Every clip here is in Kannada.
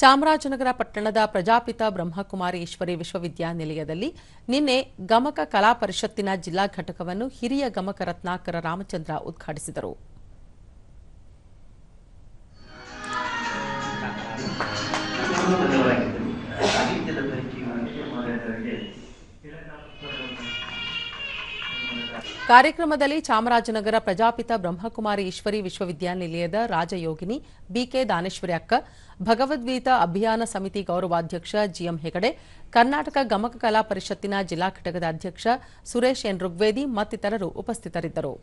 ಚಾಮರಾಜನಗರ ಪಟ್ಟಣದ ಪ್ರಜಾಪಿತ ಬ್ರಹ್ಮಕುಮಾರಿ ಈಶ್ವರಿ ವಿಶ್ವವಿದ್ಯಾನಿಲಯದಲ್ಲಿ ನಿನ್ನೆ ಗಮಕ ಕಲಾ ಪರಿಷತ್ತಿನ ಜಿಲ್ಲಾ ಘಟಕವನ್ನು ಹಿರಿಯ ಗಮಕ ರತ್ನಾಕರ ರಾಮಚಂದ್ರ ಉದ್ಘಾಟಿಸಿದರು. ಕಾರ್ಯಕ್ರಮದಲ್ಲಿ ಚಾಮರಾಜನಗರ ಪ್ರಜಾಪಿತ ಬ್ರಹ್ಮಕುಮಾರಿ ಈಶ್ವರಿ ವಿಶ್ವವಿದ್ಯಾನಿಲಯದ ರಾಜಯೋಗಿನಿ ಬಿಕೆ ದಾನೇಶ್ವರಿ ಅಕ್ಕ, ಭಗವದ್ಗೀತ ಅಭಿಯಾನ ಸಮಿತಿ ಗೌರವಾಧ್ಯಕ್ಷ ಜಿಎಂ ಹೆಗಡೆ, ಕರ್ನಾಟಕ ಗಮಕ ಕಲಾ ಪರಿಷತ್ತಿನ ಜಿಲ್ಲಾ ಘಟಕದ ಅಧ್ಯಕ್ಷ ಸುರೇಶ್ ಎನ್ ಋಗ್ವೇದಿ ಮತ್ತಿತರರು ಉಪಸ್ಥಿತರಿದ್ದರು.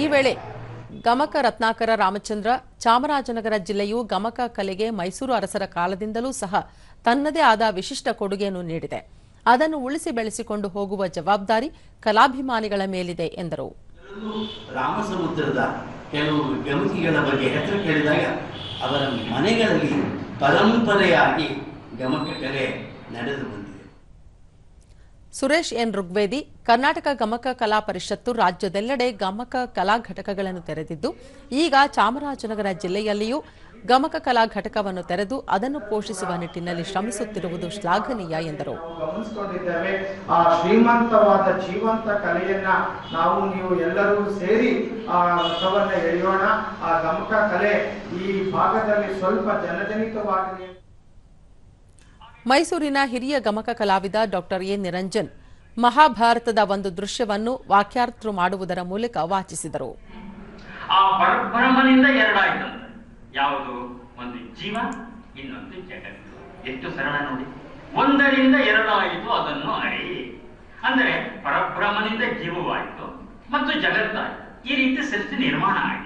ಈ ವೇಳೆ ಗಮಕ ರತ್ನಾಕರ ರಾಮಚಂದ್ರ ಚಾಮರಾಜನಗರ ಜಿಲ್ಲೆಯು ಗಮಕ ಕಲೆಗೆ ಮೈಸೂರು ಅರಸರ ಕಾಲದಿಂದಲೂ ಸಹ ತನ್ನದೇ ಆದ ವಿಶಿಷ್ಟ ಕೊಡುಗೆಯನ್ನು ನೀಡಿದೆ. ಅದನ್ನು ಉಳಿಸಿ ಬೆಳೆಸಿಕೊಂಡು ಹೋಗುವ ಜವಾಬ್ದಾರಿ ಕಲಾಭಿಮಾನಿಗಳ ಮೇಲಿದೆ, ಎಂದರು. ರಾಮಸಮುದ್ರದ ಕೆಲವು ಗಮಕಿಗಳ ಬಗ್ಗೆ ಹೆಸರು ಅವರ ಮನೆಗಳಲ್ಲಿ ಪರಂಪರೆಯಾಗಿ ಗಮಕ ಕಲೆ ನಡೆದು ಬಂದಿದೆ. ಸುರೇಶ್ ಎನ್ ಋಗ್ವೇದಿ, ಕರ್ನಾಟಕ ಗಮಕ ಕಲಾ ಪರಿಷತ್ತು ರಾಜ್ಯದೆಲ್ಲೆಡೆ ಗಮಕ ಕಲಾ ಘಟಕಗಳನ್ನು ತೆರೆದಿದ್ದು, ಈಗ ಚಾಮರಾಜನಗರ ಜಿಲ್ಲೆಯಲ್ಲಿಯೂ ಗಮಕ ಕಲಾ ಘಟಕವನ್ನು ತೆರೆದು ಅದನ್ನು ಪೋಷಿಸುವ ನಿಟ್ಟಿನಲ್ಲಿ ಶ್ರಮಿಸುತ್ತಿರುವುದು ಶ್ಲಾಘನೀಯ ಎಂದರು. ಶ್ರೀಮಂತವಾದ ಜೀವಂತ ಕಲೆಯನ್ನ ನಾವು, ನೀವು ಎಲ್ಲರೂ ಸೇರಿ ಎಳೆಯೋಣ. ಆ ಗಮಕ ಕಲೆ ಈ ಭಾಗದಲ್ಲಿ ಸ್ವಲ್ಪ ಜನಜನಿತವಾಗಲಿ ಮೈಸೂರಿನ ಹಿರಿಯ ಗಮಕ ಕಲಾವಿದ ಡಾಕ್ಟರ್ ಎ ನಿರಂಜನ್ ಮಹಾಭಾರತದ ಒಂದು ದೃಶ್ಯವನ್ನು ವಾಕ್ಯಾರ್ಥ ಮಾಡುವುದರ ಮೂಲಕ ವಾಚಿಸಿದರು. ಆ ಪರಬ್ರಹ್ಮನಿಂದ ಎರಡಾಯ್ತಂತೆ ಯಾವುದು? ಒಂದು ಜೀವ, ಇನ್ನೊಂದು ಜಗತ್ತು. ಎಷ್ಟು ಸರಳ ನೋಡಿ. ಒಂದರಿಂದ ಎರಡಾಯಿತು ಅದನ್ನು ಅರಿ. ಅಂದರೆ ಪರಬ್ರಹ್ಮನಿಂದ ಜೀವವಾಯಿತು ಮತ್ತು ಜಗತ್ತಾಯಿತು. ಈ ರೀತಿ ಸೃಷ್ಟಿ ನಿರ್ಮಾಣ ಆಗಿದೆ.